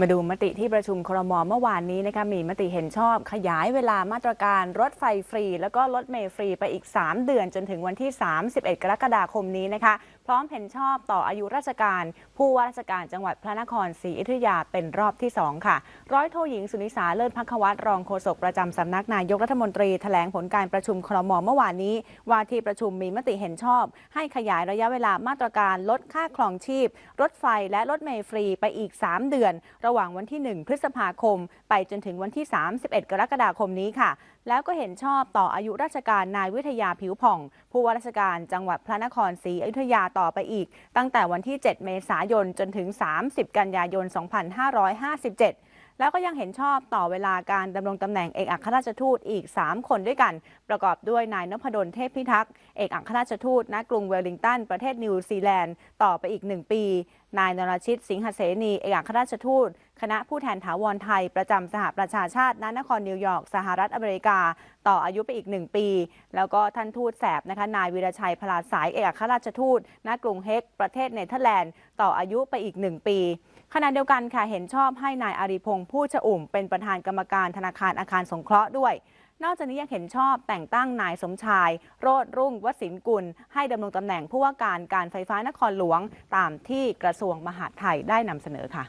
มาดูมติที่ประชุมครมเมื่อวานนี้นะคะมีมติเห็นชอบ ขยายเวลามาตรการรถไฟฟรี แล้วก็รถเมล์ฟรีไปอีก 3 เดือนจนถึงวันที่ 31 กรกฎาคมนี้นะคะ ร้อมเห็นชอบต่ออายุราชการ ผู้ว่าราชการจังหวัดพระนครศรีอยุธยาเป็นรอบที่ 2 ค่ะ ร้อยโทหญิงสุนิสาเลิศพักวัตรรองโฆษกประจำสำนักนายกรัฐมนตรีแถลงผลการประชุมครมเมื่อวานนี้ ว่าที่ประชุมมีมติเห็นชอบ ให้ขยายระยะเวลามาตรการลดค่าครองชีพ รถไฟและรถเมล์ฟรีไปอีก 3 เดือน ระหว่างวันที่ 1 พฤษภาคม ไปจนถึงวันที่ 31 กรกฎาคมนี้ค่ะ แล้วก็เห็นชอบต่ออายุราชการนายวิทยาผิวผ่อง ผู้ว่าราชการจังหวัดพระนครศรีอยุธยาต่อไปอีก ตั้งแต่วันที่ 7 เมษายนจนถึง 30 กันยายน 2557แล้วก็ยังเห็นชอบต่อเวลาการดำรงตำแหน่งเอกอัครราชทูตอีก 3 คนด้วยกัน ประกอบด้วยนายนพดลเทพพิทักษ์เอกอัครราชทูตณกรุงเวลลิงตัน ประเทศนิวซีแลนด์ ต่อไปอีก 1 ปี นายนรชิตสิงหเสนีเอกอัครราชทูต คณะผู้แทนถาวรไทยประจำสหประชาชาติณนครนิวยอร์กสหรัฐอเมริกา ต่ออายุไปอีก 1 ปี แล้วก็ท่านทูตแสบนะคะนายวีรชัยพลาสายเอกอัครราชทูตณกรุงเฮกประเทศเนเธอร์แลนด์ ต่ออายุไปอีก 1 ปีขณะเดียวกันค่ะเห็นชอบให้นายอาริพงษ์ผู้ชอุ่ม เป็นประธานกรรมการธนาคารอาคารสงเคราะห์ด้วย นอกจากนี้ยังเห็นชอบแต่งตั้งนายสมชาย โรดรุ่งวสินกุล ให้ดำรงตำแหน่งผู้ว่าการการไฟฟ้านครหลวง ตามที่กระทรวงมหาดไทยได้นำเสนอค่ะ